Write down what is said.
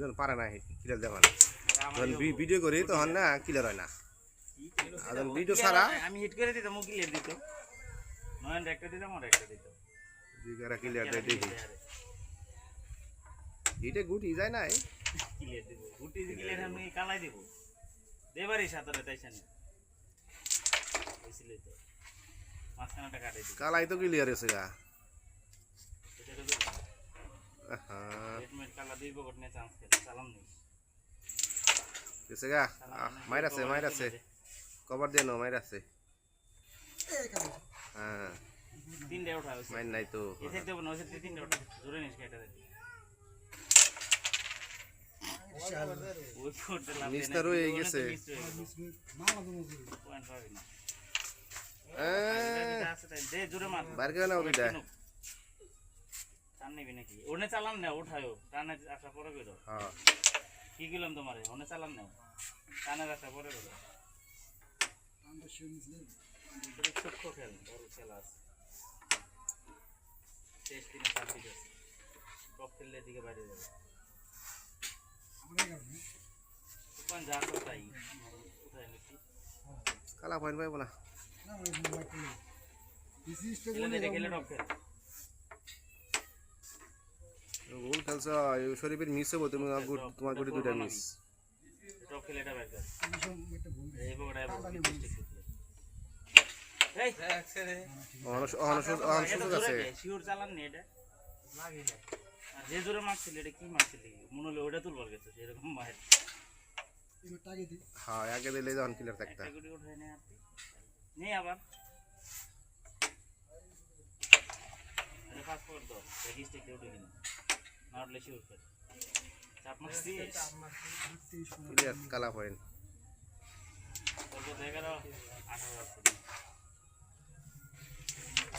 যখন পারে না ক্লিয়ার দেখো না যখন ভিডিও করি তখন না ক্লিয়ার হয় না। আর ভিডিও ছাড়া আমি হিট করে দিতাম ও ক্লিয়ার দিত নয়ন একটা দিতাম আর একটা দিত দিগারা ক্লিয়ার দেয় দেখি। এটা গুটি যায় নাই। ক্লিয়ার দিব গুটি ক্লিয়ার আমি কালাই দিব। দেবারই সাঁতারে তাই বুঝলি তো। কাটাই দিব কালাই তো ক্লিয়ার আছে গা এটা তো দেবো আহা, রেডমেড কালা দুই বকট নিয়ে চান্স খেলে চালাম নেই গেছে গা মাইর আছে মাইর আছে কভার দিয়ে নো মাইর আছে হ্যাঁ। তিনটে ওঠা মাইর নাই তো। এই দেবো না ওই সাইড ওঠা। জোরে নিস কেটে দে নিচটা রয়ে গেছে। পয়েন্ট পাবি না। আহ, নিবি নাকি? ওনে চালান না ওঠায়ও টানে আসা পরে বেরো। হ্যাঁ। কি গেলাম তোমারে? ওনে চালান না টানের আসা পরে বেরো। ছোট্ট খেল বড় খেলা আছে শেষ দিনে ছাব্বিশ আছে টপ খেললে দিকে বাইরে যাবে। ওখান যা তো তাই। উঠায় নিচ্ছি। কালা পয়েন্ট পাইবো না। খেলে। খেলে টপ খেল। গোল খেলছ শরীফের মিস হব তুমি তোমার মিস কর যে জোরে মারছিল এটা কি মারছিলি? মনে হলো ওটা তুলবার গেছে সেরকম মায়ের হ্যাঁ আগে দিলে যখন থাকতা। আবার। ফাস্ট ফরওয়ার্ড দাও না শিওর কর চাপ মারছি ক্লিয়ার কালা তারপর আঠারো।